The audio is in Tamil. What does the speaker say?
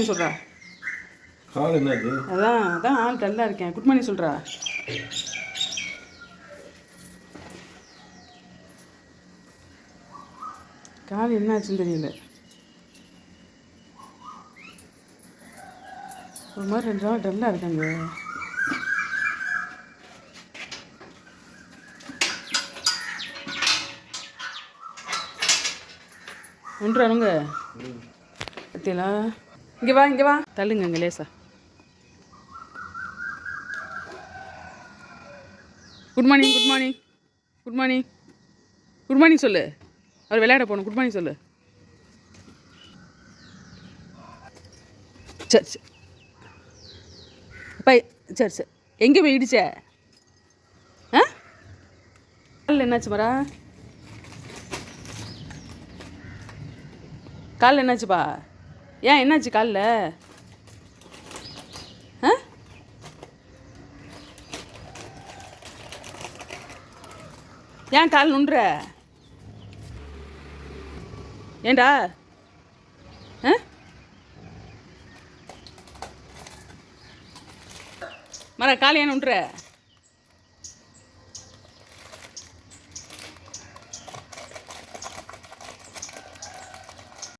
மார்னிங் சொல்கிறா கால் என்னது? அதான் அதான் ஆள் டல்லாக இருக்கேன். குட் மார்னிங் சொல்கிறா கால் என்னாச்சுன்னு தெரியல. ஒரு மாதிரி ரெண்டு நாள் டல்லாக இருக்காங்க. ஒன்றானுங்க பத்தியலா இங்கே வா இங்கே வா. தள்ளுங்க இங்கே லேசா. Good morning good morning good morning good morning சொல்லு. அவர் விளையாட போகணும். குட் மார்னிங் சொல்லு. சரி சரி. பை சரி சரி. எங்கே போய் இடிச்ச ஆ? காலில் என்னாச்சு மரா? காலில் என்னாச்சுப்பா? ஏன் என்னாச்சு காலில்? ஆ? ஏன் கால் நுன்ற ஏண்டா? ஆ? மர கால் ஏன் நுன்ற